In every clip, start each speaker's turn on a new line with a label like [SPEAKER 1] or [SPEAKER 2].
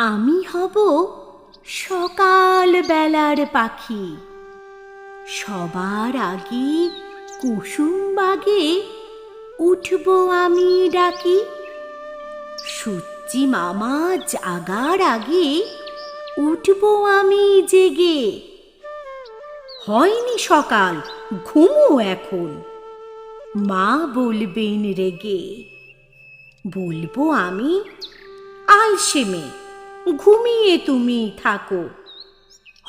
[SPEAKER 1] আমি হব সকাল বেলার পাখি। সবার আগে কুসুম বাগে উঠব আমি ডাকি। সূর্যি মামা জাগার আগে উঠব আমি জেগে। হয়নি সকাল, ঘুমো এখন। মা বলবেন রেগে। বলব আমি আলসে মেয়ে ঘুমিয়ে তুমি থাকো।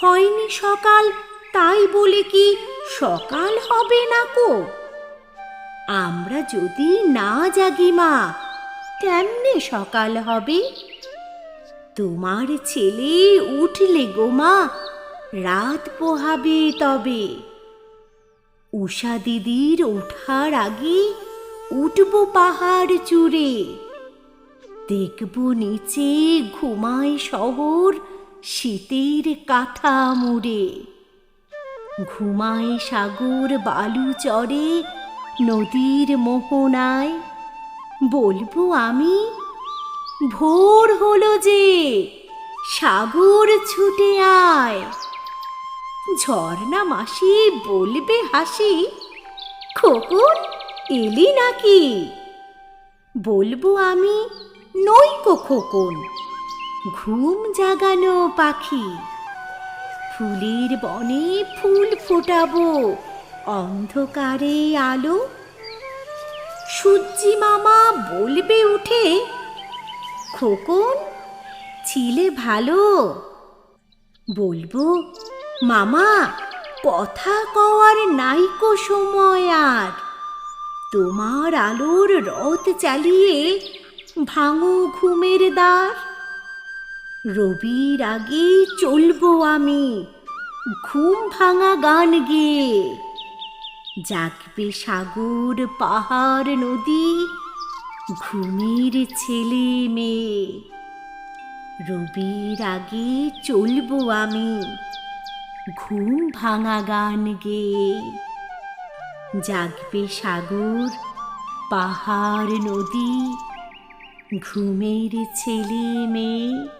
[SPEAKER 1] হয়নি সকাল, তাই বলে কি সকাল হবে না কো? আমরা যদি না জাগি মা, কেমনে সকাল হবে? তোমার ছেলে উঠলে গো মা, রাত পোহাবে তবে। উষা দিদির ওঠার আগে উঠব পাহাড় চূড়ে। দেখব নিচে ঘুমায় শহর শীতের কাঁথা মুড়ে। ঘুমায় সাগর বালু চড়ে নদীর মোহনায়। বলব আমি, ভোর হলো যে সাগর ছুটে আয়। ঝর্ণা মাসি বলবে হাসি, খোকন এলি নাকি? বলব আমি নইকো খোকন, ঘুম জাগানো পাখি। ফুলের বনে ফুল ফোটাবো, অন্ধকারে আলো। সূর্যি মামা বলবে উঠে, খোকন, ছিলে ভালো। বলব, মামা, কথা কওয়ার নাইকো সময় আর। তোমার আলোর রথ চালিয়ে ভাঙো ঘুমের দ্বার। রবির আগে চলবো আমি, ঘুম ভাঙা গান গেয়ে। জাগবে সাগর, পাহাড়, নদী, ঘুমের ছেলে মেয়ে। রবির আগে চলবো আমি, ঘুম ভাঙা গান গেয়ে। জাগবে সাগর, পাহাড়, নদী ঘুমের ছেলে মেয়ে।